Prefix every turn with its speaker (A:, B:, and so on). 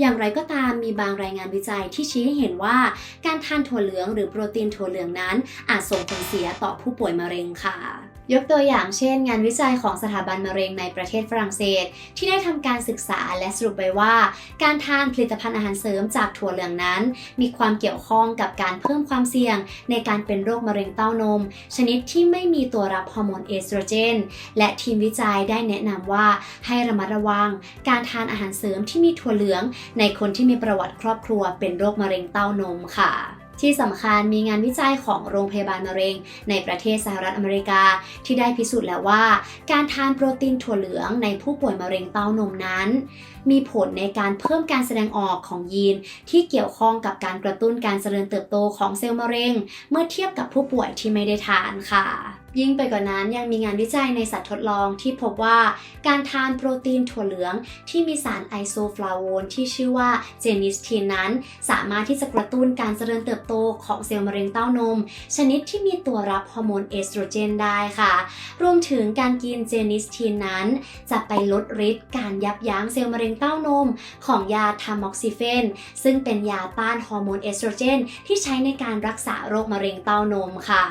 A: อย่างไรก็ตามมีบางรายงานวิจัยที่ชี้ให้เห็นว่า การทานถั่วเหลืองหรือโปรตีนถั่วเหลืองนั้น อาจส่งผลเสียต่อผู้ป่วยมะเร็งค่ะ ยกตัวอย่างเช่น งานวิจัยของสถาบันมะเร็งในประเทศฝรั่งเศส ที่ได้ทำการศึกษาและสรุปไปว่า การทานผลิตภัณฑ์อาหารเสริมจากถั่วเหลืองนั้น มีความเกี่ยวข้องกับการเพิ่มความเสี่ยง ในการเป็นโรคมะเร็งเต้านม ชนิดที่ไม่มีตัวรับฮอร์โมนเอสโตรเจน และทีมวิจัยได้แนะนำว่าให้ระมัดระวัง การทานอาหารเสริมที่มีถั่วเหลือง ในคนที่มีประวัติครอบครัวเป็นโรคมะเร็งเต้านมค่ะ ที่สำคัญมีงานวิจัยของโรงพยาบาลมะเร็ง ในประเทศสหรัฐอเมริกา ที่ได้พิสูจน์แล้วว่า การทานโปรตีนถั่วเหลืองในผู้ป่วยมะเร็งเต้านมนั้น มีผลในการเพิ่มการแสดงออกของยีน ที่เกี่ยวข้องกับการกระตุ้นการเจริญเติบโตของเซลล์มะเร็ง เมื่อเทียบกับผู้ป่วยที่ไม่ได้ทานค่ะ ยิ่งไปกว่านั้นยังมีงานวิจัยในสัตว์ทดลองที่พบว่าการทานโปรตีนถั่วเหลืองที่มีสารไอโซฟลาโวนที่ชื่อว่าเจนิสทีนนั้น สามารถที่จะกระตุ้นการเจริญเติบโตของเซลล์มะเร็งเต้านม ชนิดที่มีตัวรับฮอร์โมนเอสโตรเจนได้ค่ะ รวมถึงการกินเจนิสทีนนั้น จะไปลดฤทธิ์การยับยั้งเซลล์มะเร็งเต้านม ของยาทามอกซิเฟน ซึ่งเป็นยาต้านฮอร์โมนเอสโตรเจนที่ใช้ในการรักษาโรคมะเร็งเต้านมค่ะ